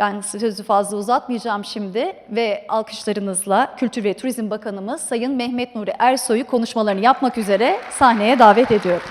Ben sözü fazla uzatmayacağım şimdi ve alkışlarınızla Kültür ve Turizm Bakanımız Sayın Mehmet Nuri Ersoy'u konuşmalarını yapmak üzere sahneye davet ediyorum.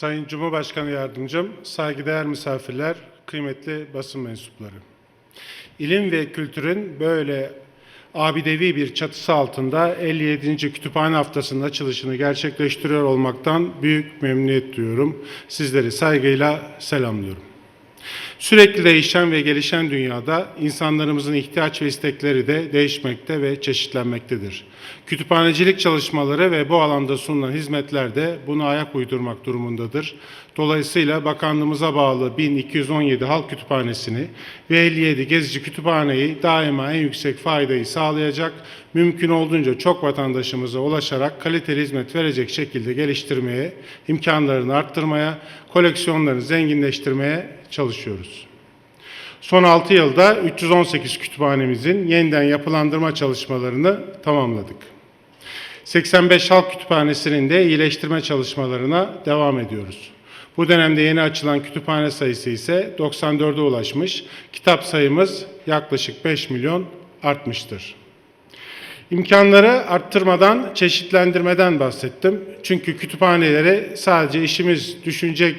Sayın Cumhurbaşkanı Yardımcım, saygıdeğer misafirler, kıymetli basın mensupları. İlim ve kültürün böyle abidevi bir çatısı altında 57. Kütüphane Haftası'nın açılışını gerçekleştiriyor olmaktan büyük memnuniyet duyuyorum. Sizleri saygıyla selamlıyorum. Sürekli değişen ve gelişen dünyada insanlarımızın ihtiyaç ve istekleri de değişmekte ve çeşitlenmektedir. Kütüphanecilik çalışmaları ve bu alanda sunulan hizmetler de buna ayak uydurmak durumundadır. Dolayısıyla bakanlığımıza bağlı 1217 Halk Kütüphanesi'ni ve 57 Gezici Kütüphaneyi daima en yüksek faydayı sağlayacak, mümkün olduğunca çok vatandaşımıza ulaşarak kaliteli hizmet verecek şekilde geliştirmeye, imkanlarını arttırmaya, koleksiyonlarını zenginleştirmeye çalışıyoruz. Son 6 yılda 318 kütüphanemizin yeniden yapılandırma çalışmalarını tamamladık. 85 halk kütüphanesinin de iyileştirme çalışmalarına devam ediyoruz. Bu dönemde yeni açılan kütüphane sayısı ise 94'e ulaşmış, kitap sayımız yaklaşık 5 milyon artmıştır. İmkanları arttırmadan, çeşitlendirmeden bahsettim. Çünkü kütüphaneleri sadece işimiz düşünce,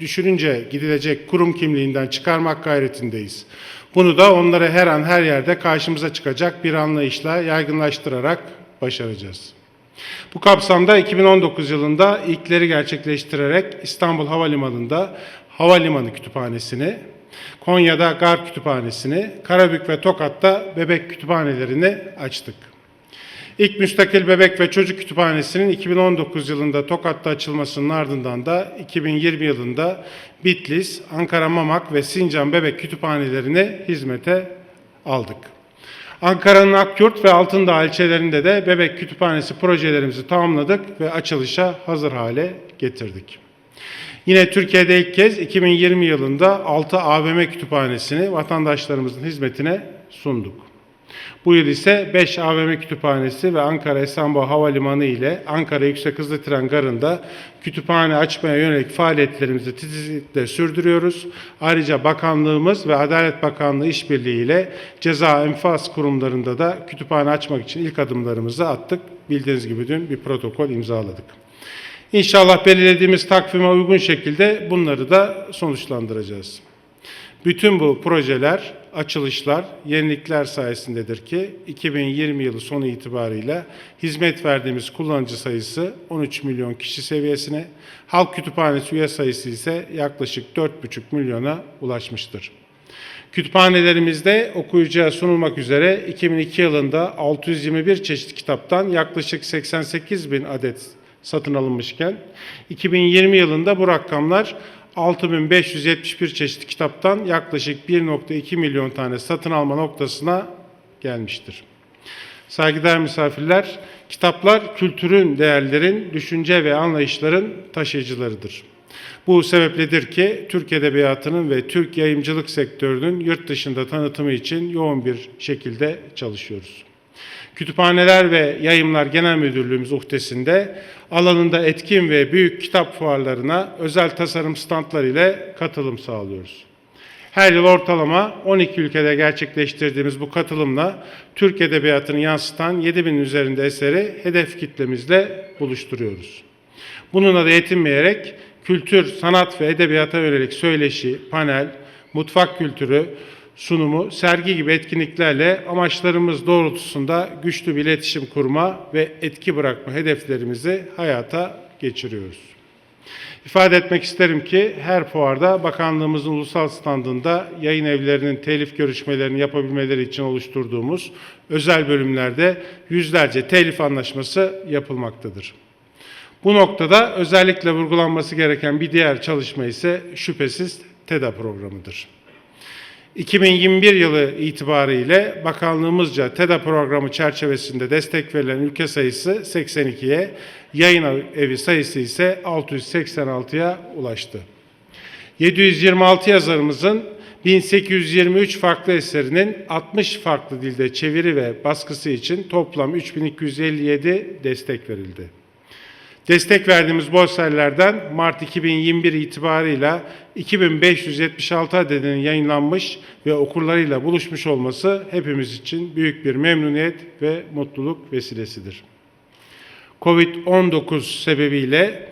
düşününce gidilecek kurum kimliğinden çıkarmak gayretindeyiz. Bunu da onları her an her yerde karşımıza çıkacak bir anlayışla yaygınlaştırarak başaracağız. Bu kapsamda 2019 yılında ilkleri gerçekleştirerek İstanbul Havalimanı'nda Havalimanı Kütüphanesi'ni, Konya'da Gar Kütüphanesi'ni, Karabük ve Tokat'ta bebek kütüphanelerini açtık. İlk müstakil bebek ve çocuk kütüphanesinin 2019 yılında Tokat'ta açılmasının ardından da 2020 yılında Bitlis, Ankara Mamak ve Sincan bebek kütüphanelerini hizmete aldık. Ankara'nın Akyurt ve Altındağ ilçelerinde de bebek kütüphanesi projelerimizi tamamladık ve açılışa hazır hale getirdik. Yine Türkiye'de ilk kez 2020 yılında 6 AVM kütüphanesini vatandaşlarımızın hizmetine sunduk. Bu yıl ise 5 AVM kütüphanesi ve Ankara Esenboğa Havalimanı ile Ankara Yüksek Hızlı Tren Garı'nda kütüphane açmaya yönelik faaliyetlerimizi titizlikle sürdürüyoruz. Ayrıca bakanlığımız ve Adalet Bakanlığı işbirliği ile ceza enfaz kurumlarında da kütüphane açmak için ilk adımlarımızı attık. Bildiğiniz gibi dün bir protokol imzaladık. İnşallah belirlediğimiz takvime uygun şekilde bunları da sonuçlandıracağız. Bütün bu projeler, açılışlar, yenilikler sayesindedir ki 2020 yılı sonu itibarıyla hizmet verdiğimiz kullanıcı sayısı 13 milyon kişi seviyesine, halk kütüphanesi üye sayısı ise yaklaşık 4,5 milyona ulaşmıştır. Kütüphanelerimizde okuyucuya sunulmak üzere 2002 yılında 621 çeşit kitaptan yaklaşık 88 bin adet satın alınmışken 2020 yılında bu rakamlar 6571 çeşit kitaptan yaklaşık 1.2 milyon tane satın alma noktasına gelmiştir. Saygıdeğer misafirler, kitaplar kültürün, değerlerin, düşünce ve anlayışların taşıyıcılarıdır. Bu sebepledir ki Türk Edebiyatı'nın ve Türk yayımcılık sektörünün yurt dışında tanıtımı için yoğun bir şekilde çalışıyoruz. Kütüphaneler ve Yayımlar Genel Müdürlüğümüz uhdesinde alanında etkin ve büyük kitap fuarlarına özel tasarım standları ile katılım sağlıyoruz. Her yıl ortalama 12 ülkede gerçekleştirdiğimiz bu katılımla Türk Edebiyatı'nı yansıtan 7000 üzerinde eseri hedef kitlemizle buluşturuyoruz. Bununla da yetinmeyerek kültür, sanat ve edebiyata yönelik söyleşi, panel, mutfak kültürü, sunumu, sergi gibi etkinliklerle amaçlarımız doğrultusunda güçlü bir iletişim kurma ve etki bırakma hedeflerimizi hayata geçiriyoruz. İfade etmek isterim ki her fuarda bakanlığımızın ulusal standında yayın evlerinin telif görüşmelerini yapabilmeleri için oluşturduğumuz özel bölümlerde yüzlerce telif anlaşması yapılmaktadır. Bu noktada özellikle vurgulanması gereken bir diğer çalışma ise şüphesiz TEDA programıdır. 2021 yılı itibariyle bakanlığımızca TEDA programı çerçevesinde destek verilen ülke sayısı 82'ye, yayın evi sayısı ise 686'ya ulaştı. 726 yazarımızın 1823 farklı eserinin 60 farklı dilde çeviri ve baskısı için toplam 3257 destek verildi. Destek verdiğimiz bu eserlerden Mart 2021 itibarıyla 2576 adedinin yayınlanmış ve okurlarıyla buluşmuş olması hepimiz için büyük bir memnuniyet ve mutluluk vesilesidir. Covid-19 sebebiyle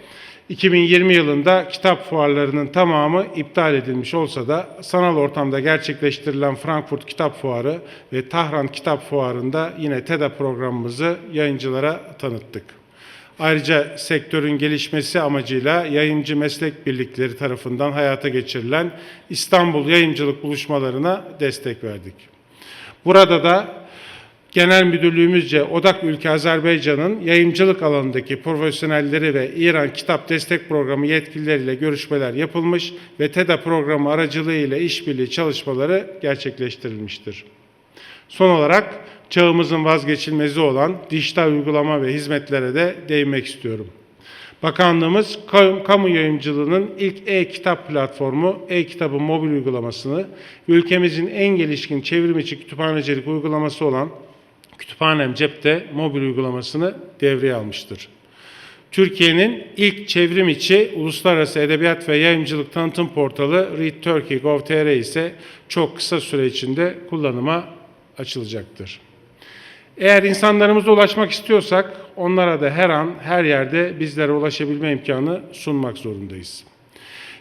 2020 yılında kitap fuarlarının tamamı iptal edilmiş olsa da sanal ortamda gerçekleştirilen Frankfurt Kitap Fuarı ve Tahran Kitap Fuarı'nda yine TEDA programımızı yayıncılara tanıttık. Ayrıca sektörün gelişmesi amacıyla yayıncı meslek birlikleri tarafından hayata geçirilen İstanbul Yayıncılık Buluşmalarına destek verdik. Burada da Genel Müdürlüğümüzce odak ülke Azerbaycan'ın yayıncılık alanındaki profesyonelleri ve İran Kitap Destek Programı yetkilileriyle görüşmeler yapılmış ve TEDA programı aracılığıyla işbirliği çalışmaları gerçekleştirilmiştir. Son olarak çağımızın vazgeçilmezi olan dijital uygulama ve hizmetlere de değinmek istiyorum. Bakanlığımız kamu yayıncılığının ilk e-kitap platformu e-kitabın mobil uygulamasını ülkemizin en gelişkin çevrim içi kütüphanecilik uygulaması olan Kütüphanem Cep'te mobil uygulamasını devreye almıştır. Türkiye'nin ilk çevrim içi uluslararası edebiyat ve yayıncılık tanıtım portalı Read Turkey Gov.tr ise çok kısa süre içinde kullanıma açılacaktır. Eğer insanlarımıza ulaşmak istiyorsak onlara da her an her yerde bizlere ulaşabilme imkanı sunmak zorundayız.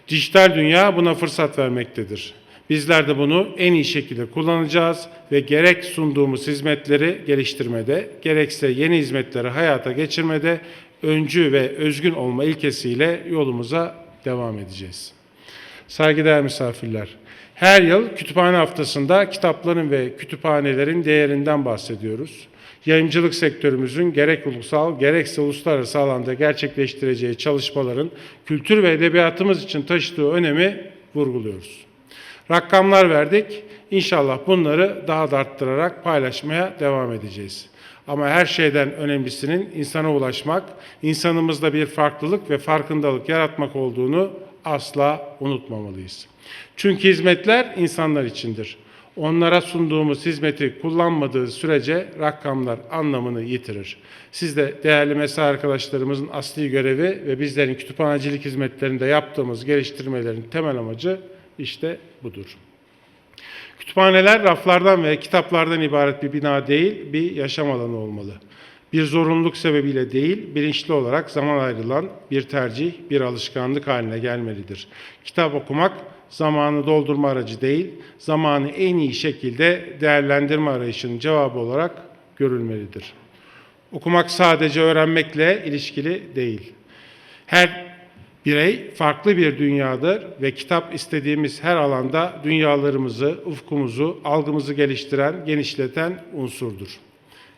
Dijital dünya buna fırsat vermektedir. Bizler de bunu en iyi şekilde kullanacağız ve gerek sunduğumuz hizmetleri geliştirmede, gerekse yeni hizmetleri hayata geçirmede öncü ve özgün olma ilkesiyle yolumuza devam edeceğiz. Saygıdeğer misafirler, her yıl kütüphane haftasında kitapların ve kütüphanelerin değerinden bahsediyoruz. Yayıncılık sektörümüzün gerek ulusal gerekse uluslararası alanda gerçekleştireceği çalışmaların kültür ve edebiyatımız için taşıdığı önemi vurguluyoruz. Rakamlar verdik. İnşallah bunları daha da arttırarak paylaşmaya devam edeceğiz. Ama her şeyden önemlisinin insana ulaşmak, insanımızda bir farklılık ve farkındalık yaratmak olduğunu asla unutmamalıyız. Çünkü hizmetler insanlar içindir. Onlara sunduğumuz hizmeti kullanmadığı sürece rakamlar anlamını yitirir. Siz de değerli mesai arkadaşlarımızın asli görevi ve bizlerin kütüphanecilik hizmetlerinde yaptığımız geliştirmelerin temel amacı işte budur. Kütüphaneler raflardan ve kitaplardan ibaret bir bina değil, bir yaşam alanı olmalı. Bir zorunluluk sebebiyle değil, bilinçli olarak zaman ayrılan bir tercih, bir alışkanlık haline gelmelidir. Kitap okumak zamanı doldurma aracı değil, zamanı en iyi şekilde değerlendirme arayışının cevabı olarak görülmelidir. Okumak sadece öğrenmekle ilişkili değil. Her Birey farklı bir dünyadır ve kitap istediğimiz her alanda dünyalarımızı, ufkumuzu, algımızı geliştiren, genişleten unsurdur.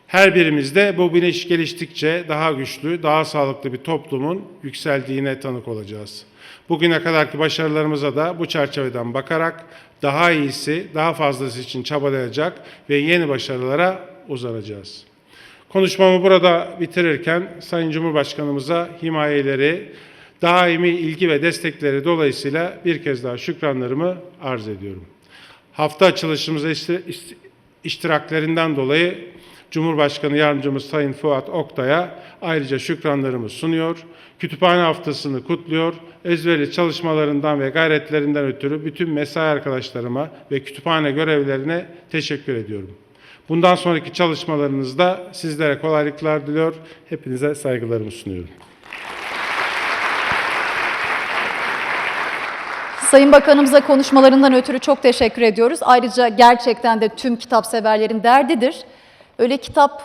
Her birimizde bu bilinç geliştikçe daha güçlü, daha sağlıklı bir toplumun yükseldiğine tanık olacağız. Bugüne kadarki başarılarımıza da bu çerçeveden bakarak daha iyisi, daha fazlası için çabalayacak ve yeni başarılara uzanacağız. Konuşmamı burada bitirirken Sayın Cumhurbaşkanımıza himayeleri, daimi ilgi ve destekleri dolayısıyla bir kez daha şükranlarımı arz ediyorum. Hafta açılışımıza iştiraklerinden dolayı Cumhurbaşkanı Yardımcımız Sayın Fuat Oktay'a ayrıca şükranlarımı sunuyor. Kütüphane haftasını kutluyor. Ezberli çalışmalarından ve gayretlerinden ötürü bütün mesai arkadaşlarıma ve kütüphane görevlerine teşekkür ediyorum. Bundan sonraki çalışmalarınızda sizlere kolaylıklar diliyor. Hepinize saygılarımı sunuyorum. Sayın Bakanımıza konuşmalarından ötürü çok teşekkür ediyoruz. Ayrıca gerçekten de tüm kitap severlerin derdidir. Öyle kitap,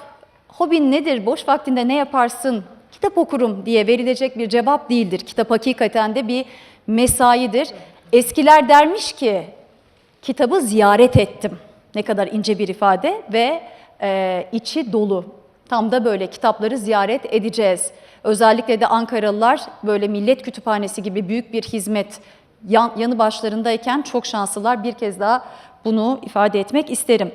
hobin nedir, boş vaktinde ne yaparsın, kitap okurum diye verilecek bir cevap değildir. Kitap hakikaten de bir mesaidir. Eskiler dermiş ki, kitabı ziyaret ettim. Ne kadar ince bir ifade ve e, içi dolu. Tam da böyle kitapları ziyaret edeceğiz. Özellikle de Ankaralılar böyle millet kütüphanesi gibi büyük bir hizmet yan, yanı başlarındayken çok şanslılar. Bir kez daha Bunu ifade etmek isterim.